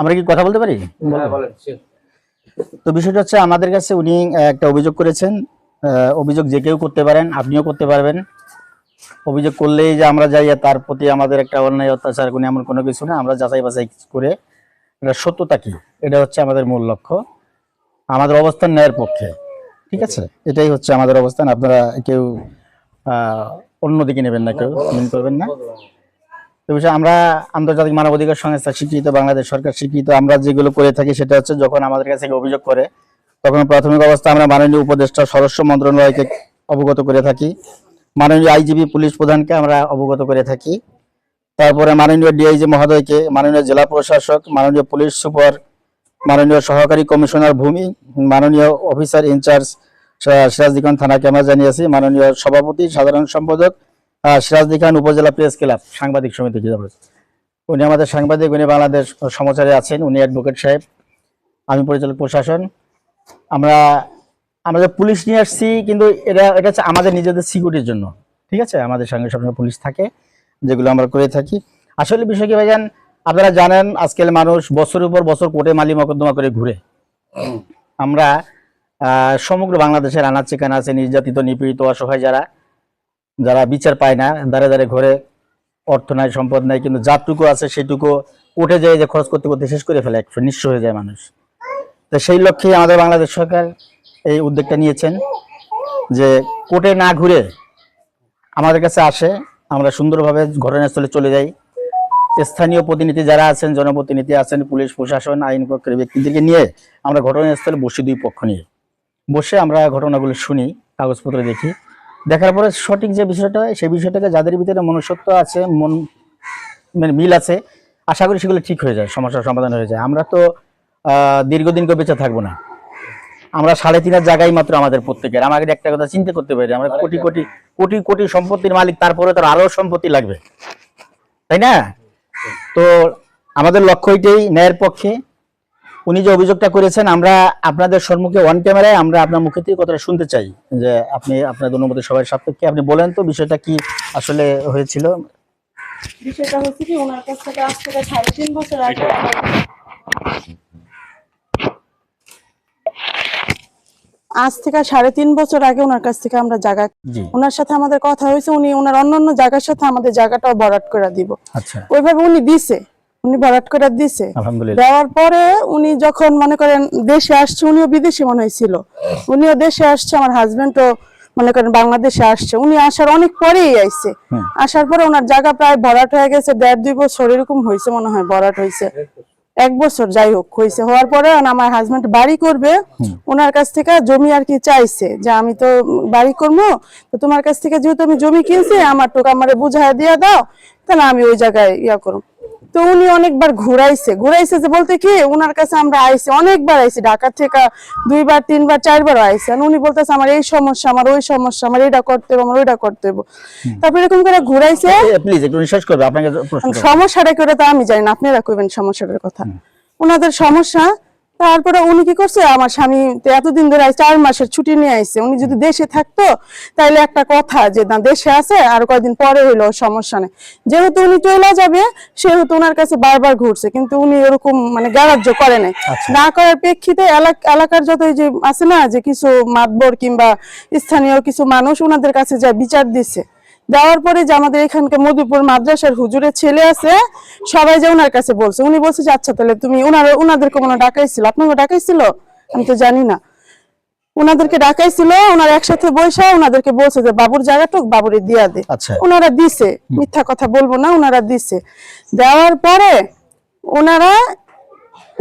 আমরা কি কথা বলতে পারি? তো বিষয়টা হচ্ছে আমাদের কাছে উনি একটা অভিযোগ করেছেন অভিযোগ যে কেউ করতে পারেন আপনিও করতে পারবেন। অভিযোগ করলেই যে আমরা যাই তার প্রতি আমাদের একটা অন্যায় অত্যাচার কোনো এমন কোনো কিছু না আমরা যাচাই বাছাই করে এটা সত্যতা কি? এটা হচ্ছে আমাদের মূল লক্ষ্য। আমাদের অবস্থান ন্যায়ের পক্ষে ঠিক আছে? এটাই হচ্ছে আমাদের অবস্থান। আপনারা কেউ অন্যদিকে নেবেন না কেউ মেন করবেন না। বিষয় আমরা আন্তর্জাতিক মানবাধিকার সংস্থা, স্বীকৃত বাংলাদেশ সরকার, স্বীকৃত আমরা যেগুলো করে থাকি সেটা হচ্ছে যখন আমাদের কাছে অভিযোগ করে, তখন প্রাথমিক অবস্থা আমরা মাননীয় উপদেষ্টা, স্বরাষ্ট্র মন্ত্রণালয়কে অবগত করে থাকি। মাননীয় আইজিবি পুলিশ প্রধানকে আমরা অবগত করে থাকি। তারপরে মাননীয় ডিআইজি মহোদয়কে, মাননীয় জেলা প্রশাসক, মাননীয় পুলিশ সুপার, মাননীয় সহকারী কমিশনার ভূমি, মাননীয় অফিসার ইনচার্জ সিরাজদি খান থানাকে আমরা জানিয়েছি। মাননীয় সভাপতি, সাধারণ সম্পাদক সিরাজদি খান উপজেলা প্রেস ক্লাব, সাংবাদিক সমিতি উনি আমাদের সাংবাদিক, উনি বাংলাদেশ সমাচারে আছেন, উনি অ্যাডভোকেট সাহেব, আমি পরিচালক প্রশাসন। আমরা আমরা পুলিশ নিয়ে আসছি, কিন্তু এটা এটা হচ্ছে আমাদের নিজেদের সিকিউরিটির জন্য, ঠিক আছে? আমাদের সঙ্গে সবসময় পুলিশ থাকে, যেগুলো আমরা করে থাকি। আসলে বিষয় কি ভাইজান, আপনারা জানেন, আজকাল মানুষ বছরের উপর বছর কোর্টে মালি মকদ্দমা করে ঘুরে। আমরা সমগ্র বাংলাদেশের আনাচে কানাচে নির্যাতিত, নিপীড়িত, অসহায় যারা যারা বিচার পায় না দাঁড়ে দাঁড়ে ঘরে অর্থ নাই, সম্পদ নাই, কিন্তু যাটুকু আছে সেটুকু উঠে যায় যে খরচ করতে করতে শেষ করে ফেলে একটু নিঃস্ব হয়ে যায় মানুষ। তো সেই লক্ষ্যে আমাদের বাংলাদেশ সরকার এই উদ্যোগটা নিয়েছেন যে কোর্টে না ঘুরে আমাদের কাছে আসে, আমরা সুন্দরভাবে ঘটনাস্থলে চলে যাই। স্থানীয় প্রতিনিধি যারা আছেন, জনপ্রতিনিধি আছেন, পুলিশ, প্রশাসন, আইন পক্ষের ব্যক্তিদেরকে নিয়ে আমরা ঘটনাস্থলে বসি দুই পক্ষ নিয়ে। বসে আমরা ঘটনাগুলো শুনি, কাগজপত্র দেখি। দেখার পরে সঠিক যে বিষয়টা হয়, সেই বিষয়টাকে যাদের ভিতরে মনুষ্যত্ব আছে, মন মানে মিল আছে, আশা করি সেগুলো ঠিক হয়ে যায়, সমস্যার সমাধান হয়ে যায়। আমরা তো দীর্ঘদিন কেউ বেঁচে থাকব না। আমরা সাড়ে তিনের জায়গায় মাত্র আমাদের প্রত্যেকের। আমাকে একটা কথা চিন্তা করতে পারি, আমরা কোটি কোটি কোটি কোটি সম্পত্তির মালিক, তারপরে তার আরও সম্পত্তি লাগবে। তাই না? তো আমাদের লক্ষ্য এটাই, ন্যায়ের পক্ষে উনি যে অভিযোগটা করেছেন আমরা আপনাদের সম্মুখে ওয়ান ক্যামেরায় আমরা আপনার মুখে থেকে কথাটা শুনতে চাই যে আপনি আপনার অনুমতি সবাই সাপেক্ষে। আপনি বলেন তো বিষয়টা কি আসলে হয়েছিল? বিষয়টা হচ্ছে কি ওনার কাছ থেকে আজ থেকে সাড়ে তিন বছর আগে আজ থেকে সাড়ে তিন বছর আগে ওনার কাছ থেকে আমরা জায়গা ওনার সাথে আমাদের কথা হয়েছে উনি ওনার অন্যান্য জায়গার সাথে আমাদের জায়গাটাও ভরাট করে দিব। আচ্ছা। ওইভাবে উনি দিছে। উনি ভরাট করে দিছে। দেওয়ার পরে উনি যখন মনে করেন দেশে আসছে উনিও বিদেশি মনে হয়েছিল। উনিও দেশে আসছে আমার হাজবেন্ডও মনে করেন বাংলাদেশে আসছে। উনি আসার অনেক পরেই আইছে। আসার পরে ওনার জায়গা প্রায় ভরাট হয়ে গেছে দেড় দুই বছর এরকম হয়েছে মনে হয় ভরাট হয়েছে। এক বছর যাই হোক হয়েছে। হওয়ার পরে আমার হাজবেন্ড বাড়ি করবে ওনার কাছ থেকে জমি আর কি চাইছে যে আমি তো বাড়ি করব তো তোমার কাছ থেকে যেহেতু আমি জমি কিনছি আমার টোকা আমারে বুঝায় দিয়ে দাও তাহলে আমি ওই জায়গায় ইয়া করব। তো উনি অনেকবার ঘুরাইছে। ঘুরাইছে যে বলতে কি উনার কাছে আমরা আইছি অনেকবার আইছি ঢাকা থেকে দুইবার তিনবার চারবার আইছি। আর উনি বলতেছে আমার এই সমস্যা আমার ওই সমস্যা আমার এটা করতে হবে আমার ওইটা করতে হবে। তারপর এরকম করে ঘুরাইছে। প্লিজ একটু নিঃশ্বাস করবে আপনাকে। সমস্যাটা করে তো আমি জানি না আপনারা কইবেন সমস্যাটার কথা। ওনাদের সমস্যা তারপরে উনি কি করছে? আমার স্বামী এতদিন ধরে চার মাসের ছুটি নিয়ে আইছে। উনি যদি দেশে থাকতো তাইলে একটা কথা যে না দেশে আছে আর কয়েকদিন পরে হইল সমস্যা নেই। যেহেতু উনি চলে যাবে সেহেতু ওনার কাছে বারবার ঘুরছে কিন্তু উনি এরকম মানে গ্রাহ্য করে নাই। না করার প্রেক্ষিতে এলাক- এলাকার যত এই যে আছে না যে কিছু মাতবর কিংবা স্থানীয় কিছু মানুষ ওনাদের কাছে যা বিচার দিচ্ছে। দেওয়ার পরে যে আমাদের এখানকার মধুপুর মাদ্রাসার হুজুরের ছেলে আছে সবাই যে ওনার কাছে বলছে উনি বলছে যে আচ্ছা তাহলে তুমি ওনার ওনাদেরকে হয় ডাকাইছিল? আপনাকে ডাকাইছিল? আমি তো জানি না। ওনাদেরকে ডাকাইছিল ওনারা একসাথে বসে ওনাদেরকে বলছে যে বাবুর জায়গাটুক বাবুরে দিয়া দে। আচ্ছা। ওনারা দিছে মিথ্যা কথা বলব না ওনারা দিছে। দেওয়ার পরে ওনারা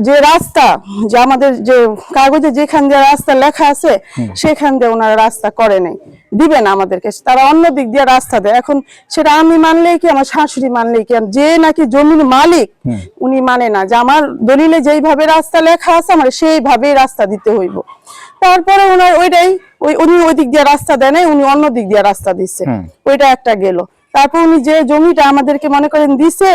যে রাস্তা যে আমাদের যে কাগজে যেখান দিয়ে রাস্তা লেখা আছে সেখান দিয়ে ওনারা রাস্তা করে নাই দিবে না আমাদেরকে। তারা অন্য দিক দিয়ে রাস্তা দেয়। এখন সেটা আমি মানলেই কি আমার শাশুড়ি মানলেই কি যে নাকি জমির মালিক উনি মানে না। যে আমার দলিলে যেইভাবে রাস্তা লেখা আছে আমার সেইভাবেই রাস্তা দিতে হইব। তারপরে ওনার ওইটাই ওই উনি ওই দিক দিয়ে রাস্তা দেয় নাই উনি অন্য দিক দিয়ে রাস্তা দিচ্ছে। ওইটা একটা গেল। তারপর উনি যে জমিটা আমাদেরকে মনে করেন দিছে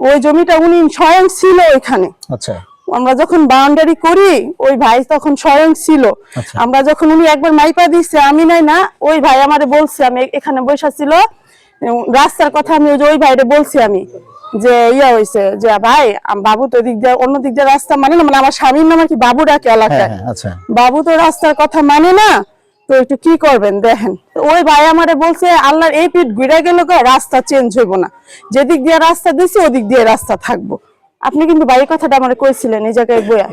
ওই জমিটা উনি স্বয়ং ছিল ওইখানে। আচ্ছা। আমরা যখন বাউন্ডারি করি ওই ভাই তখন স্বয়ং ছিল। আচ্ছা। আমরা যখন উনি একবার মাইপা দিচ্ছে আমি নাই না ওই ভাই আমারে বলছে আমি এখানে বসা ছিল রাস্তার কথা আমি ওই ভাইরে বলছি আমি যে ইয়া হয়েছে যে ভাই বাবু তো দিক দিয়ে অন্য দিক দিয়ে রাস্তা মানে না মানে আমার স্বামীর নাম আর কি বাবু ডাকে হ্যাঁ এলাকায়। হ্যাঁ আচ্ছা। বাবু তো রাস্তার কথা মানে না তো একটু কি করবেন দেখেন। ওই ভাই আমারে বলছে আল্লাহর এই পিঠ ঘুরে গেল রাস্তা চেঞ্জ হইব না। যেদিক দিয়ে রাস্তা দিছি ওদিক দিয়ে রাস্তা থাকব। আপনি কিন্তু বাড়ির কথাটা আমার কইছিলেন এই জায়গায় বইয়া।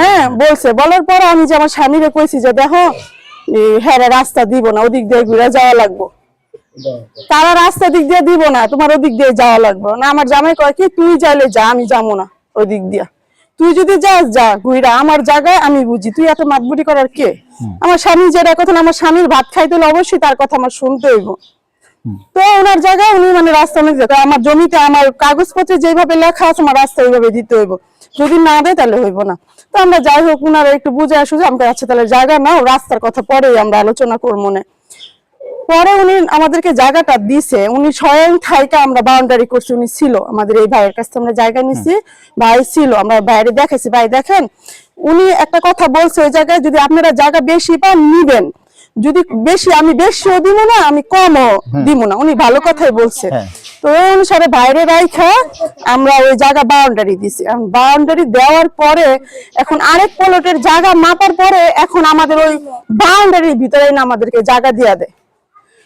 হ্যাঁ বলছে বলার পর আমি যে আমার স্বামীরে কইছি যে দেখো হ্যাঁ রাস্তা দিব না ওদিক দিয়ে ঘুরে যাওয়া লাগবো। তারা রাস্তা দিক দিয়ে দিব না তোমার ওদিক দিয়ে যাওয়া লাগবে। না আমার জামাই কয় কি তুই যাইলে যা আমি যাব না ওই দিক দিয়া। তুই যদি যাস যা ঘুরা আমার জায়গায় আমি বুঝি। তুই এত মাতবুটি করার কে? আমার স্বামী যেটা কথা আমার স্বামীর ভাত খাইতে হলে অবশ্যই তার কথা আমার শুনতে হইব। তো ওনার জায়গায় উনি মানে রাস্তা অনুযায়ী যেতে আমার জমিতে আমার কাগজপত্রে যেভাবে লেখা আছে আমার রাস্তা ওইভাবে দিতে হইব। যদি না দেয় তাহলে হইব না। তো আমরা যাই হোক উনারা একটু বুঝে আসু যে আমরা আচ্ছা তাহলে জায়গা নাও রাস্তার কথা পরেই আমরা আলোচনা করব মনে। পরে উনি আমাদেরকে জায়গাটা দিছে। উনি স্বয়ং থাইকা আমরা বাউন্ডারি করছি উনি ছিল আমাদের এই ভাইয়ের কাছ থেকে আমরা জায়গা নিছি ভাই ছিল আমরা বাইরে দেখাইছি। ভাই দেখেন উনি একটা কথা বলছে ওই জায়গায় যদি আপনারা জায়গা বেশি পান নিবেন। যদি বেশি আমি বেশিও দিব না আমি কমও দিব না। উনি ভালো কথাই বলছে। হ্যাঁ। তো ওই অনুসারে বাইরে রাইখা আমরা ওই জায়গা বাউন্ডারি দিছি। বাউন্ডারি দেওয়ার পরে এখন আরেক প্লটের জায়গা মাপার পরে এখন আমাদের ওই বাউন্ডারির ভিতরে না আমাদেরকে জায়গা দিয়া দেয়।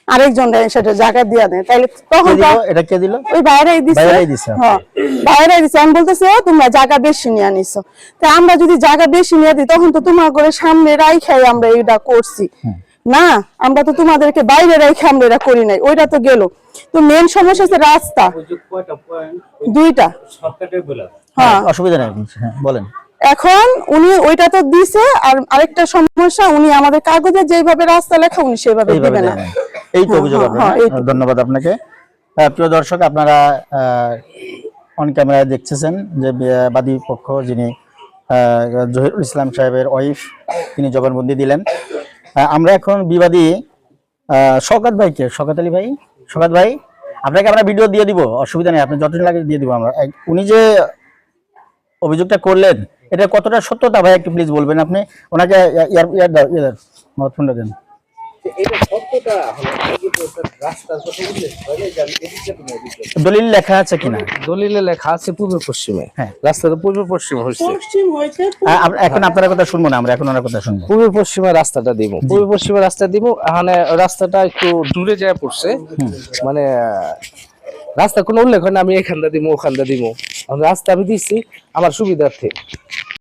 আরেকজন সেটা জায়গা দিয়া দেয়। তাইলে তখন এটা কে দিল? ওই বাইরেই দিছে। বাইরেই দিছে, হ্যাঁ বাইরেই দিছে। আমি বলতেছি তোমরা জায়গা বেশি নিয়ে নিছো। তা আমরা যদি জায়গা বেশি নিয়ে দিই তখন তো তোমার করে সামনে রাইখাই আমরা এটা করছি। না আমরা তো তোমাদেরকে বাইরে রেখে আমরা এটা করি নাই ওইটা তো গেল। তো মেন সমস্যা হচ্ছে রাস্তা। দুইটা। হ্যাঁ। অসুবিধা নেই হ্যাঁ বলেন। এখন উনি ওইটা তো দিছে আর আরেকটা সমস্যা উনি আমাদের কাগজে যেভাবে রাস্তা লেখা উনি সেভাবে দিবে না। এই তো হ্যাঁ, অভিযোগ হ্যাঁ, হ্যাঁ, হ্যাঁ? ধন্যবাদ আপনাকে। প্রিয় দর্শক আপনারা অন ক্যামেরায় দেখতেছেন যে বাদী পক্ষ যিনি আহ, জহিরুল ইসলাম সাহেবের ওয়াইফ তিনি জবানবন্দি দিলেন। আমরা এখন বিবাদী ভাই ভাইকে শকাত আলী ভাই শকাত ভাই, আপনাকে আমরা ভিডিও দিয়ে দিব, অসুবিধা নেই, আপনি যতদিন লাগে দিয়ে দিব আমরা। উনি যে অভিযোগটা করলেন, এটা কতটা সত্যতা ভাই, একটু প্লিজ বলবেন আপনি? ওনাকে ইয়ার ইয়ার দাও, ইয়ার দেন। দলিল লেখা আছে কিনা? দলিলে লেখা আছে পূর্ব পশ্চিমে। হ্যাঁ। রাস্তাটা পূর্ব পশ্চিম আপ- এখন আপনার কথা শুনব না আমরা এখন ওনার কথা শুনব। পূর্ব পশ্চিমে রাস্তাটা দিব। পূর্ব পশ্চিমে রাস্তা দিব এখানে রাস্তাটা একটু দূরে যায় পড়ছে। মানে রাস্তা কোনো উল্লেখ হয় না আমি এখানটা দিব ওখানটা দিব। রাস্তা আমি দিচ্ছি আমার সুবিধার্থে।